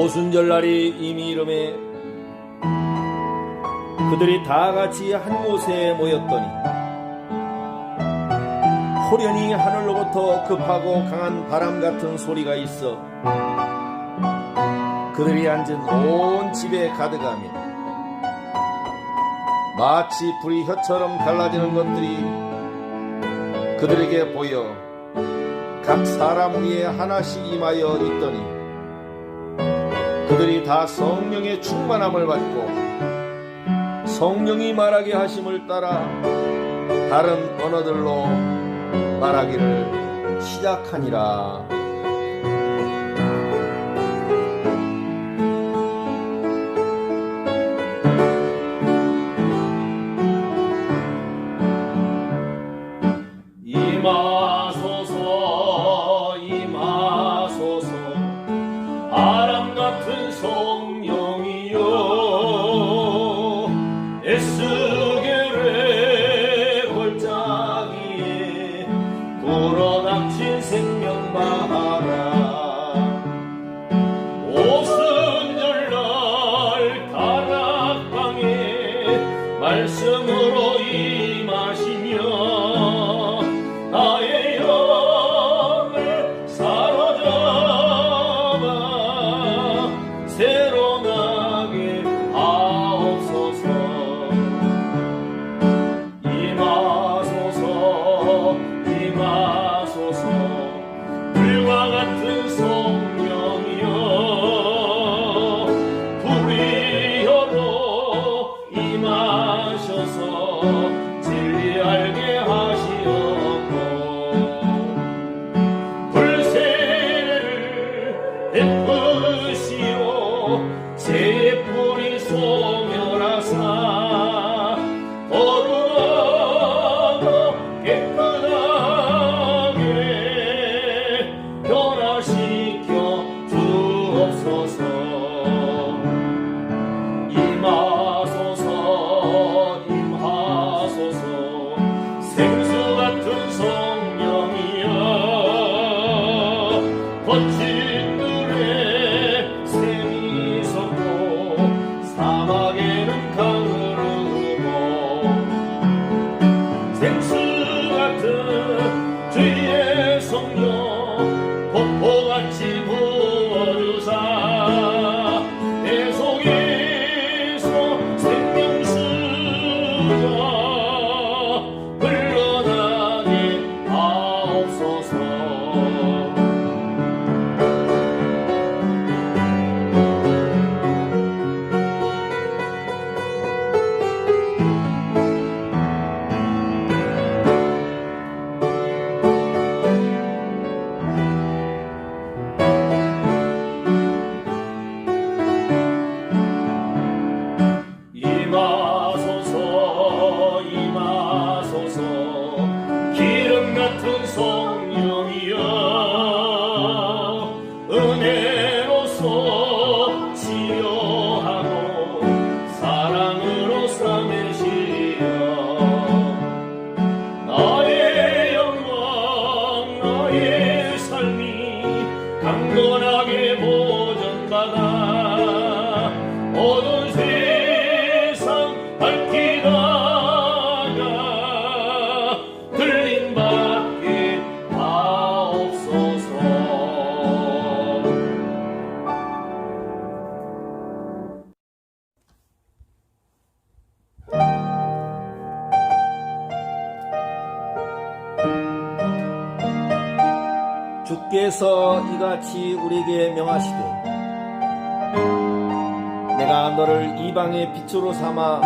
오순절날이 이미 이름에 그들이 다 같이 한 곳에 모였더니 호련히 하늘로부터 급하고 강한 바람 같은 소리가 있어 그들이 앉은 온 집에 가득하며 마치 불이 혀처럼 갈라지는 것들이 그들에게 보여 각 사람 위에 하나씩 임하여 있더니 그들이 다 성령의 충만함을 받고 성령이 말하게 하심을 따라 다른 언어들로 말하기를 시작하니라. Se 주께서 이같이 우리에게 명하시되 내가 너를 이방의 빛으로 삼아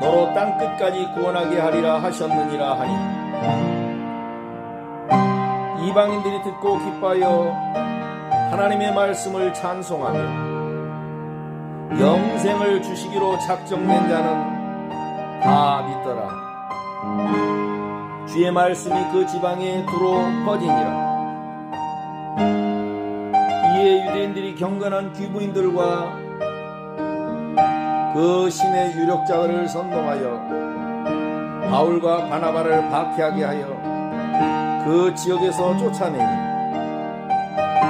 너로 땅 끝까지 구원하게 하리라 하셨느니라 하니 이방인들이 듣고 기뻐하여 하나님의 말씀을 찬송하며 영생을 주시기로 작정된 자는 다 믿더라. 주의 말씀이 그 지방에 두루 퍼지니라. 유대인들이 경건한 귀부인들과 그 신의 유력자들을 선동하여 바울과 바나바를 박해하게 하여 그 지역에서 쫓아내니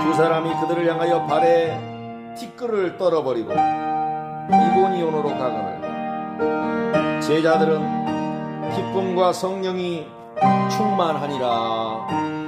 두 사람이 그들을 향하여 발에 티끌을 떨어버리고 이고니온으로 가거늘. 제자들은 기쁨과 성령이 충만하니라